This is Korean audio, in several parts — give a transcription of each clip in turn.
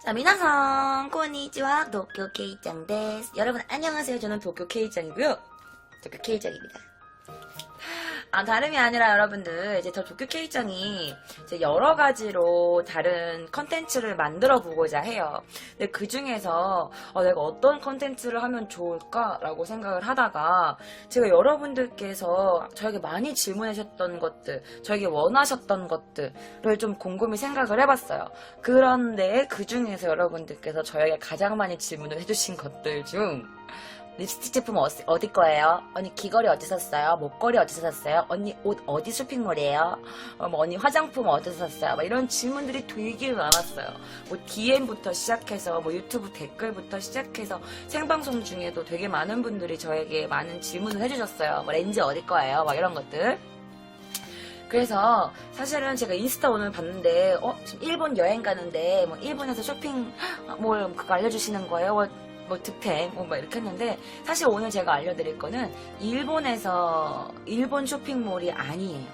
자, 미나상, 고니치와 도쿄 케이짱 데스. 여러분, 안녕하세요. 저는 도쿄 케이짱이고요. 도쿄 케이짱입니다. 아, 다름이 아니라 여러분들, 이제 저 도쿄 케이짱이 이제 여러 가지로 다른 컨텐츠를 만들어 보고자 해요. 근데 그 중에서 어, 내가 어떤 컨텐츠를 하면 좋을까라고 생각을 하다가 제가 여러분들께서 저에게 많이 질문하셨던 것들, 저에게 원하셨던 것들을 좀 곰곰이 생각을 해봤어요. 그런데 그 중에서 여러분들께서 저에게 가장 많이 질문을 해주신 것들 중 립스틱 제품 어, 어디 거예요? 언니 귀걸이 어디서 샀어요? 목걸이 어디서 샀어요? 언니 옷 어디 쇼핑몰이에요? 어, 뭐 언니 화장품 어디서 샀어요? 막 이런 질문들이 되게 많았어요. 뭐 DM부터 시작해서 뭐 유튜브 댓글부터 시작해서 생방송 중에도 되게 많은 분들이 저에게 많은 질문을 해주셨어요. 뭐 렌즈 어디 거예요? 막 이런 것들. 그래서 사실은 제가 인스타 오늘 봤는데 어 지금 일본 여행 가는데 뭐 일본에서 쇼핑몰 그거 알려주시는 거예요. 뭐, 뭐 득템 뭐, 막 이렇게 했는데 사실 오늘 제가 알려드릴 거는 일본에서 일본 쇼핑몰이 아니에요.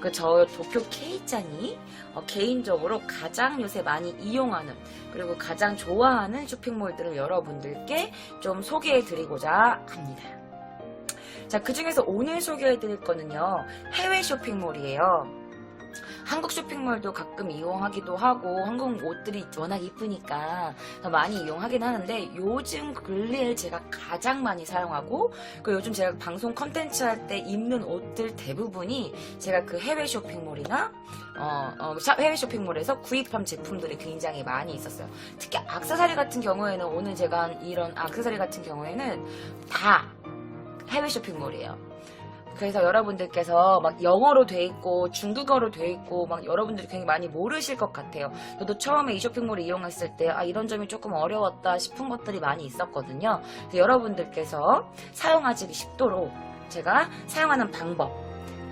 그저 도쿄 케이짱이 어, 개인적으로 가장 요새 많이 이용하는 그리고 가장 좋아하는 쇼핑몰들을 여러분들께 좀 소개해드리고자 합니다. 자, 그 중에서 오늘 소개해드릴 거는요, 해외 쇼핑몰이에요. 한국 쇼핑몰도 가끔 이용하기도 하고, 한국 옷들이 워낙 이쁘니까 더 많이 이용하긴 하는데, 요즘 근래에 제가 가장 많이 사용하고, 그 요즘 제가 방송 컨텐츠 할 때 입는 옷들 대부분이 제가 그 해외 쇼핑몰이나, 어, 어, 샤- 해외 쇼핑몰에서 구입한 제품들이 굉장히 많이 있었어요. 특히 악세사리 같은 경우에는 오늘 제가 한 이런 악세사리 같은 경우에는 다 해외 쇼핑몰이에요. 그래서 여러분들께서 막 영어로 돼 있고 중국어로 돼 있고 막 여러분들이 굉장히 많이 모르실 것 같아요. 저도 처음에 이 쇼핑몰을 이용했을 때 아, 이런 점이 조금 어려웠다 싶은 것들이 많이 있었거든요. 여러분들께서 사용하기 쉽도록 제가 사용하는 방법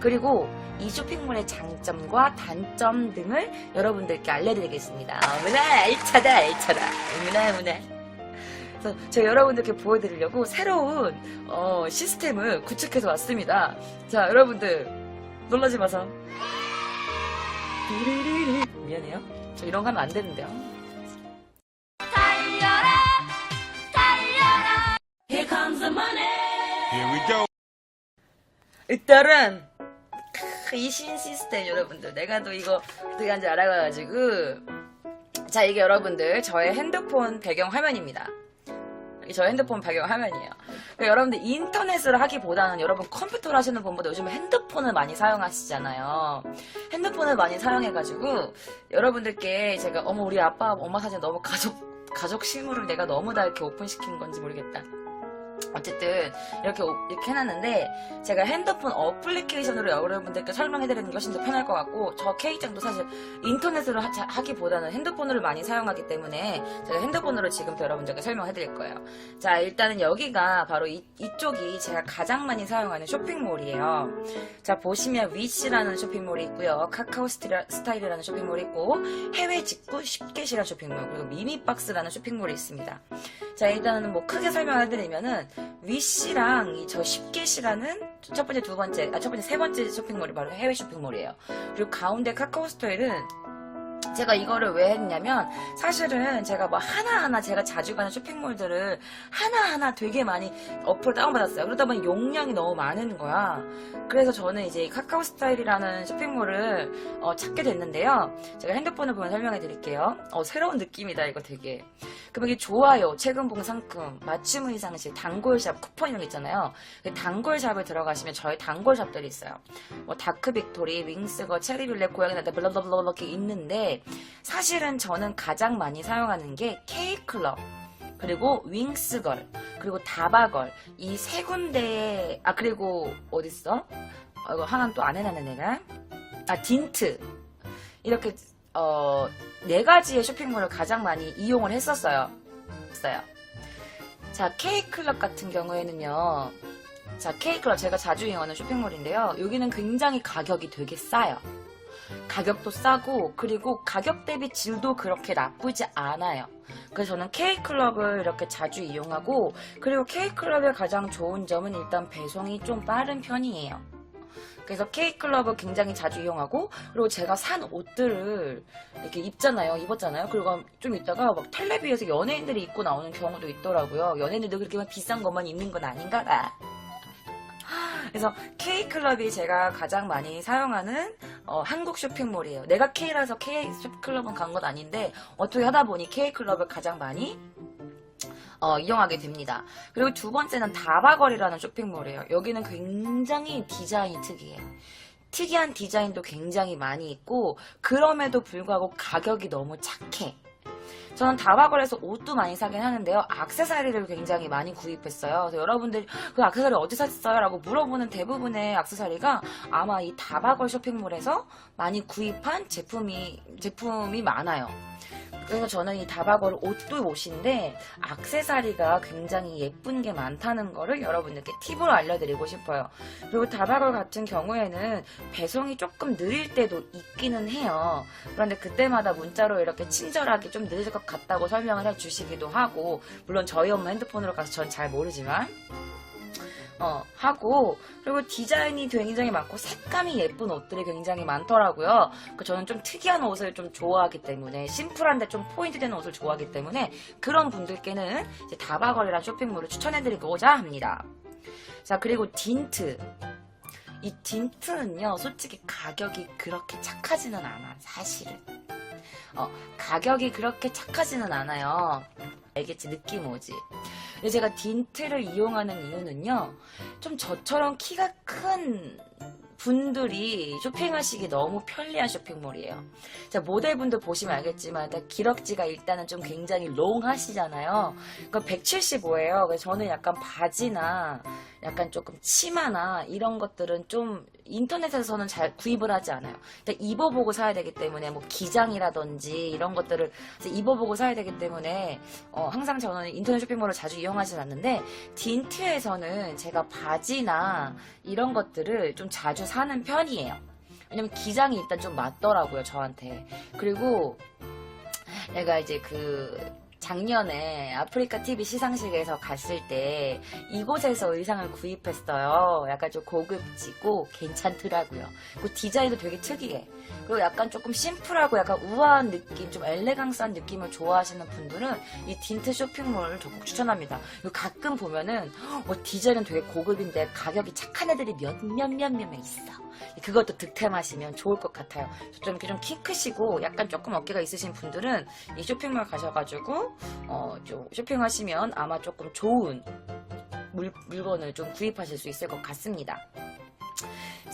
그리고 이 쇼핑몰의 장점과 단점 등을 여러분들께 알려드리겠습니다. 너무나 알차다 알차다 너무나 너무나 그래서 제가 여러분들께 보여드리려고 새로운 어, 시스템을 구축해서 왔습니다. 자, 여러분들 놀라지 마서. 띠리리리. 미안해요. 저 이런 거 하면 안 되는데요. 달려라, 달려라. Here comes the money. Here we go. 일단은 크, 이 신 시스템 여러분들 내가 또 이거 어떻게 하는지 알아가지고 자 이게 여러분들 저의 핸드폰 배경 화면입니다 저의 핸드폰 배경 화면이에요. 그러니까 여러분들 인터넷을 하기보다는 여러분 컴퓨터를 하시는 분보다 요즘 핸드폰을 많이 사용하시잖아요. 핸드폰을 많이 사용해가지고 여러분들께 제가 어머 우리 아빠 엄마 사진 너무 가족 가족 실물을 내가 너무 다 이렇게 오픈시킨 건지 모르겠다 어쨌든 이렇게 오- 이렇게 해놨는데 제가 핸드폰 어플리케이션으로 여러분들께 설명해드리는 게 훨씬 더 편할 것 같고 저 K장도 사실 인터넷으로 하, 기보다는 핸드폰을 많이 사용하기 때문에 제가 핸드폰으로 지금부터 여러분들께 설명해드릴 거예요. 자 일단은 여기가 바로 이, 이쪽이 제가 가장 많이 사용하는 쇼핑몰이에요. 자 보시면 위시라는 쇼핑몰이 있고요. 카카오 스타일이라는 쇼핑몰이 있고 해외 직구 쉽게시라는 쇼핑몰 그리고 미미박스라는 쇼핑몰이 있습니다. 자 일단은 뭐 크게 설명해드리면은 위시랑 이저 쉽게시라는 첫 번째 두 번째 아 첫 번째 세 번째 쇼핑몰이 바로 해외 쇼핑몰이에요. 그리고 가운데 카카오 스토어는 제가 이거를 왜 했냐면 사실은 제가 뭐 하나하나 제가 자주 가는 쇼핑몰들을 하나하나 되게 많이 어플을 다운받았어요. 그러다 보니 용량이 너무 많은 거야. 그래서 저는 이제 이 카카오 스타일이라는 쇼핑몰을 어, 찾게 됐는데요. 제가 핸드폰을 보면 설명해 드릴게요. 어, 새로운 느낌이다 이거 되게. 그럼 여기 좋아요, 최근 봉 상품, 맞춤 의상실, 단골샵, 쿠폰 이런 거 있잖아요. 그 단골샵을 들어가시면 저희 단골샵들이 있어요. 뭐 다크 빅토리, 윙스거, 체리빌레, 고양이 나다 블라블라블라 이렇게 있는데 사실은 저는 가장 많이 사용하는 게 K클럽 그리고 윙스걸 그리고 다바걸 이 세 군데 아 그리고 어딨어? 아, 이거 하나는 또 안 해놨네 내가 아 딘트 이렇게 어 네 가지의 쇼핑몰을 가장 많이 이용을 했었어요. 했어요. 자, K클럽 같은 경우에는요. 자, K클럽 제가 자주 이용하는 쇼핑몰인데요. 여기는 굉장히 가격이 되게 싸요. 가격도 싸고 그리고 가격 대비 질도 그렇게 나쁘지 않아요. 그래서 저는 K클럽을 이렇게 자주 이용하고 그리고 K클럽의 가장 좋은 점은 일단 배송이 좀 빠른 편이에요. 그래서 K클럽을 굉장히 자주 이용하고 그리고 제가 산 옷들을 이렇게 입잖아요. 입었잖아요. 그리고 좀 있다가 막 텔레비에서 연예인들이 입고 나오는 경우도 있더라고요. 연예인들도 그렇게 막 비싼 것만 입는 건 아닌가? 아. 그래서 K클럽이 제가 가장 많이 사용하는 어, 한국 쇼핑몰이에요. 내가 K라서 K 쇼클럽은 간 건 아닌데 어떻게 하다 보니 K클럽을 가장 많이 어, 이용하게 됩니다. 그리고 두 번째는 다바걸이라는 쇼핑몰이에요. 여기는 굉장히 디자인이 특이해. 특이한 디자인도 굉장히 많이 있고 그럼에도 불구하고 가격이 너무 착해. 저는 다바걸에서 옷도 많이 사긴 하는데요. 악세사리를 굉장히 많이 구입했어요. 그래서 여러분들이 그 악세사리 어디서 샀어요? 라고 물어보는 대부분의 악세사리가 아마 이 다바걸 쇼핑몰에서 많이 구입한 제품이, 제품이 많아요. 그래서 저는 이 다바걸 옷도 옷인데 악세사리가 굉장히 예쁜 게 많다는 거를 여러분들께 팁으로 알려드리고 싶어요. 그리고 다바걸 같은 경우에는 배송이 조금 느릴 때도 있기는 해요. 그런데 그때마다 문자로 이렇게 친절하게 좀 늦을 것 같다고 설명을 해주시기도 하고 물론 저희 엄마 핸드폰으로 가서 전 잘 모르지만 어, 하고, 그리고 디자인이 굉장히 많고, 색감이 예쁜 옷들이 굉장히 많더라고요. 그 저는 좀 특이한 옷을 좀 좋아하기 때문에, 심플한데 좀 포인트 되는 옷을 좋아하기 때문에, 그런 분들께는 다바걸이라는 쇼핑몰을 추천해드리고자 합니다. 자, 그리고 딘트. 이 딘트는요, 솔직히 가격이 그렇게 착하지는 않아, 사실은. 어, 가격이 그렇게 착하지는 않아요. 알겠지? 느낌 오지? 근데 제가 딘트를 이용하는 이유는요, 좀 저처럼 키가 큰 분들이 쇼핑하시기 너무 편리한 쇼핑몰이에요. 자, 모델분들 보시면 알겠지만, 일단 기럭지가 일단은 좀 굉장히 롱하시잖아요. 그러니까 175예요. 그래서 저는 약간 바지나, 약간 조금 치마나 이런 것들은 좀 인터넷에서는 잘 구입을 하지 않아요. 일단 입어보고 사야 되기 때문에 뭐 기장이라든지 이런 것들을 입어보고 사야 되기 때문에 어, 항상 저는 인터넷 쇼핑몰을 자주 이용하진 않는데 딘트에서는 제가 바지나 이런 것들을 좀 자주 사는 편이에요. 왜냐면 기장이 일단 좀 맞더라고요 저한테. 그리고 내가 이제 그 작년에 아프리카 TV 시상식에서 갔을 때 이곳에서 의상을 구입했어요. 약간 좀 고급지고 괜찮더라고요. 그 디자인도 되게 특이해. 그리고 약간 조금 심플하고 약간 우아한 느낌, 좀 엘레강스한 느낌을 좋아하시는 분들은 이 딘트 쇼핑몰을 적극 추천합니다. 그리고 가끔 보면은 어, 디자인은 되게 고급인데 가격이 착한 애들이 몇몇몇 몇명 있어. 그것도 득템하시면 좋을 것 같아요. 좀 이렇게 좀 키 크시고 약간 조금 어깨가 있으신 분들은 이 쇼핑몰 가셔가지고 어, 좀 쇼핑하시면 아마 조금 좋은 물, 물건을 좀 구입하실 수 있을 것 같습니다.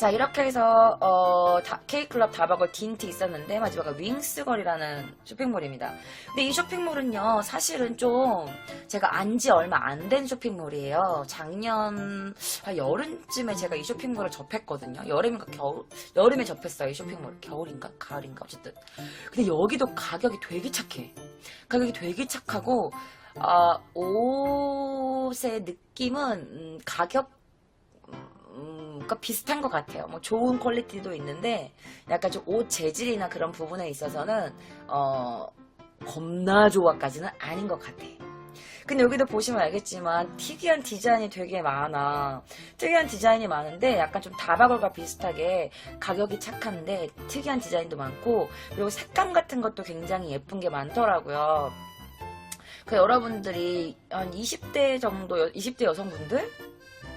자 이렇게 해서 어, 다- K클럽 다바걸 딘트 있었는데 마지막에 윙스걸이라는 쇼핑몰입니다. 근데 이 쇼핑몰은요 사실은 좀 제가 안 지 얼마 안 된 쇼핑몰이에요. 작년 한 여름쯤에 제가 이 쇼핑몰을 접했거든요. 여름인가 겨울 여름에 접했어요 이 쇼핑몰. 겨울인가 가을인가 어쨌든. 근데 여기도 가격이 되게 착해. 가격이 되게 착하고 아, 옷의 느낌은 음, 가격 음, 그러니까 비슷한 것 같아요. 뭐 좋은 퀄리티도 있는데 약간 좀 옷 재질이나 그런 부분에 있어서는 어 겁나 좋아까지는 아닌 것 같아. 근데 여기도 보시면 알겠지만 특이한 디자인이 되게 많아. 특이한 디자인이 많은데 약간 좀 다바걸과 비슷하게 가격이 착한데 특이한 디자인도 많고 그리고 색감 같은 것도 굉장히 예쁜 게 많더라고요. 그 여러분들이 한 20대 정도, 여- 20대 여성분들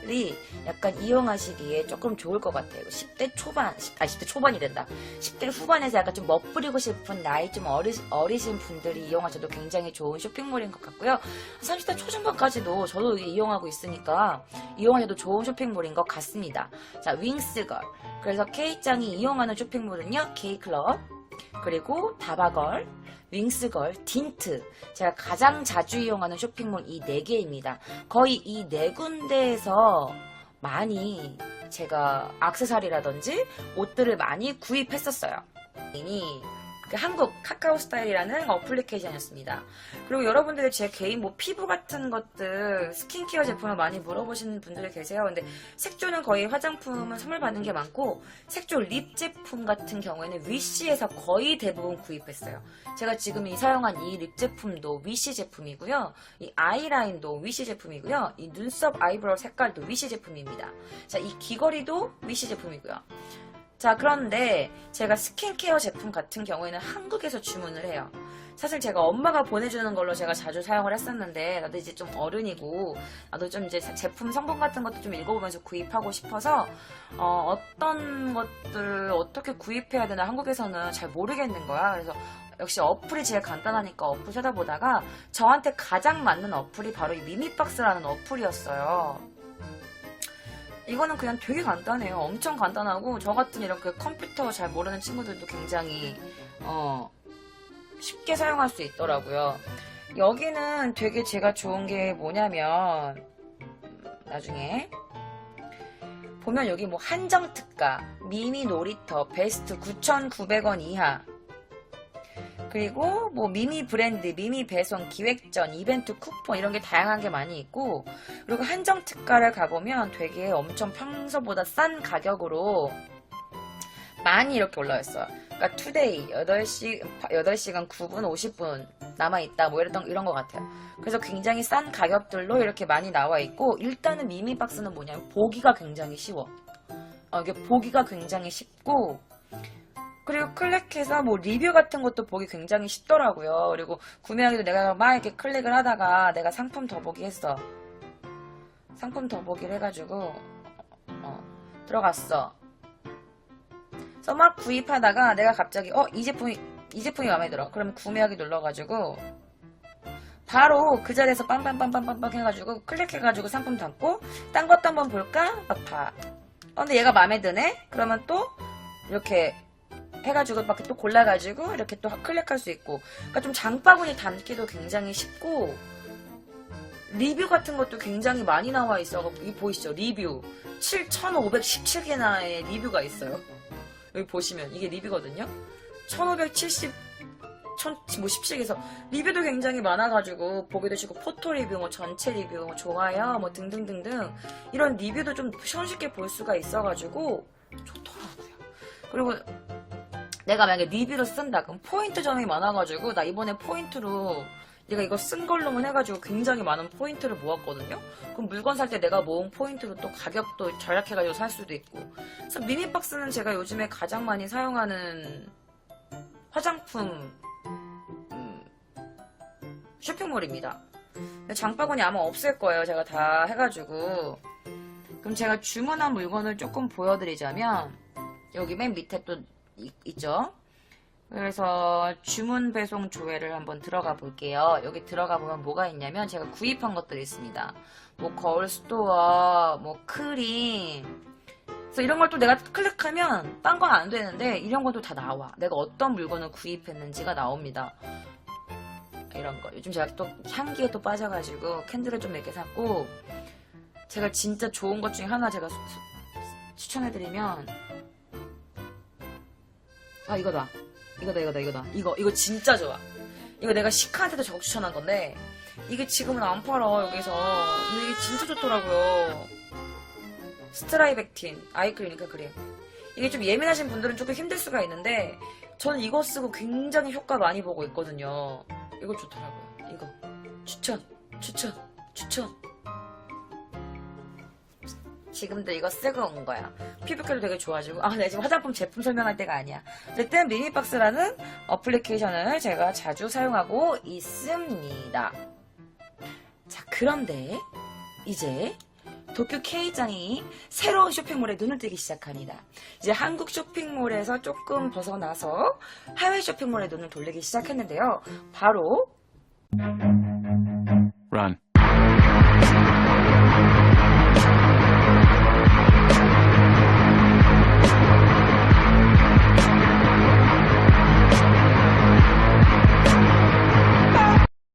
이 약간 이용하시기에 조금 좋을 것 같아요. 10대 초반, 10, 아, 10대 초반이 된다. 10대 후반에서 약간 좀 멋부리고 싶은 나이 좀 어리, 어리신 분들이 이용하셔도 굉장히 좋은 쇼핑몰인 것 같고요. 30대 초중반까지도 저도 이용하고 있으니까 이용하셔도 좋은 쇼핑몰인 것 같습니다. 자, 윙스걸. 그래서 K짱이 이용하는 쇼핑몰은요, K클럽, 그리고 다바걸, 윙스걸, 딘트. 제가 가장 자주 이용하는 쇼핑몰 이네 개입니다. 거의 이네 군데에서 많이 제가 악세사리라든지 옷들을 많이 구입했었어요. 이 그 한국 카카오 스타일이라는 어플리케이션이었습니다. 그리고 여러분들이 제 개인 뭐 피부 같은 것들 스킨케어 제품을 많이 물어보시는 분들이 계세요. 근데 색조는 거의 화장품은 선물 받는 게 많고 색조 립 제품 같은 경우에는 위시에서 거의 대부분 구입했어요. 제가 지금 이 사용한 이 립 제품도 위시 제품이고요. 이 아이라인도 위시 제품이고요. 이 눈썹 아이브로우 색깔도 위시 제품입니다. 자, 이 귀걸이도 위시 제품이고요. 자, 그런데 제가 스킨케어 제품 같은 경우에는 한국에서 주문을 해요. 사실 제가 엄마가 보내주는 걸로 제가 자주 사용을 했었는데, 나도 이제 좀 어른이고, 나도 좀 이제 제품 성분 같은 것도 좀 읽어보면서 구입하고 싶어서, 어, 떤 것들을 어떻게 구입해야 되나 한국에서는 잘 모르겠는 거야. 그래서 역시 어플이 제일 간단하니까 어플 찾아보다가 저한테 가장 맞는 어플이 바로 이 미미박스라는 어플이었어요. 이거는 그냥 되게 간단해요. 엄청 간단하고 저 같은 이렇게 컴퓨터 잘 모르는 친구들도 굉장히 어, 쉽게 사용할 수 있더라고요. 여기는 되게 제가 좋은 게 뭐냐면 음, 나중에 보면 여기 뭐 한정 특가, 미니 놀이터, 베스트 9,900원 이하 그리고 뭐 미미 브랜드, 미미 배송, 기획전, 이벤트 쿠폰 이런 게 다양한 게 많이 있고 그리고 한정 특가를 가보면 되게 엄청 평소보다 싼 가격으로 많이 이렇게 올라와 있어요. 그러니까 투데이 8시 8시간 9분 50분 남아 있다 뭐 이랬던 이런 것 같아요. 그래서 굉장히 싼 가격들로 이렇게 많이 나와 있고 일단은 미미 박스는 뭐냐면 보기가 굉장히 쉬워. 어, 이게 보기가 굉장히 쉽고 그리고 클릭해서 뭐 리뷰 같은 것도 보기 굉장히 쉽더라고요. 그리고 구매하기도 내가 막 이렇게 클릭을 하다가 내가 상품 더보기 했어. 상품 더보기를 해가지고 어, 들어갔어. 그래서 막 구입하다가 내가 갑자기 어 이 제품이 이 제품이 마음에 들어. 그러면 구매하기 눌러가지고 바로 그 자리에서 빵빵빵빵빵빵 해가지고 클릭해가지고 상품 담고 딴 것도 한번 볼까? 막 봐. 어, 근데 얘가 마음에 드네? 그러면 또 이렇게 해가지고 막 또 골라가지고 이렇게 또 클릭할 수 있고. 그러니까 좀 장바구니 담기도 굉장히 쉽고 리뷰 같은 것도 굉장히 많이 나와 있어. 이 보이시죠? 리뷰. 7,517개나의 리뷰가 있어요. 여기 보시면 이게 리뷰거든요. 1,570 1000, 뭐 10씩에서. 리뷰도 굉장히 많아가지고 보기도 쉽고 포토 리뷰, 뭐 전체 리뷰, 뭐 좋아요, 뭐 등등등등. 이런 리뷰도 좀 손쉽게 볼 수가 있어가지고 좋더라고요. 그리고 내가 만약에 리뷰를 쓴다 그럼 포인트 점이 많아가지고 나 이번에 포인트로 내가 이거 쓴 걸로만 해가지고 굉장히 많은 포인트를 모았거든요. 그럼 물건 살 때 내가 모은 포인트로 또 가격도 절약해가지고 살 수도 있고. 그래서 미니박스는 제가 요즘에 가장 많이 사용하는 화장품 음, 쇼핑몰입니다. 장바구니 아마 없을 거예요. 제가 다 해가지고. 그럼 제가 주문한 물건을 조금 보여드리자면 여기 맨 밑에 또 이- 있죠. 그래서 주문 배송 조회를 한번 들어가 볼게요. 여기 들어가 보면 뭐가 있냐면 제가 구입한 것들이 있습니다. 뭐 거울 스토어, 뭐 크림. 그래서 이런 걸 또 내가 클릭하면 딴 건 안 되는데 이런 것도 다 나와. 내가 어떤 물건을 구입했는지가 나옵니다. 이런 거. 요즘 제가 또 향기에 또 빠져가지고 캔들을 좀 몇 개 샀고 제가 진짜 좋은 것 중에 하나 제가 추천해드리면 아 이거다. 이거다 이거다 이거다. 이거 이거 진짜 좋아. 이거 내가 시카한테도 저거 추천한 건데 이게 지금은 안 팔아 여기서. 근데 이게 진짜 좋더라고요. 스트라이백틴 아이크리니까 그림. 이게 좀 예민하신 분들은 조금 힘들 수가 있는데 저는 이거 쓰고 굉장히 효과 많이 보고 있거든요. 이거 좋더라고요. 이거. 추천 추천 추천 지금도 이거 쓰고 온 거야. 피부결도 되게 좋아지고. 아, 네, 지금 화장품 제품 설명할 때가 아니야. 어쨌든 미니박스라는 어플리케이션을 제가 자주 사용하고 있습니다. 자, 그런데 이제 도쿄 K장이 새로운 쇼핑몰에 눈을 뜨기 시작합니다. 이제 한국 쇼핑몰에서 조금 벗어나서 해외 쇼핑몰에 눈을 돌리기 시작했는데요. 바로 Run.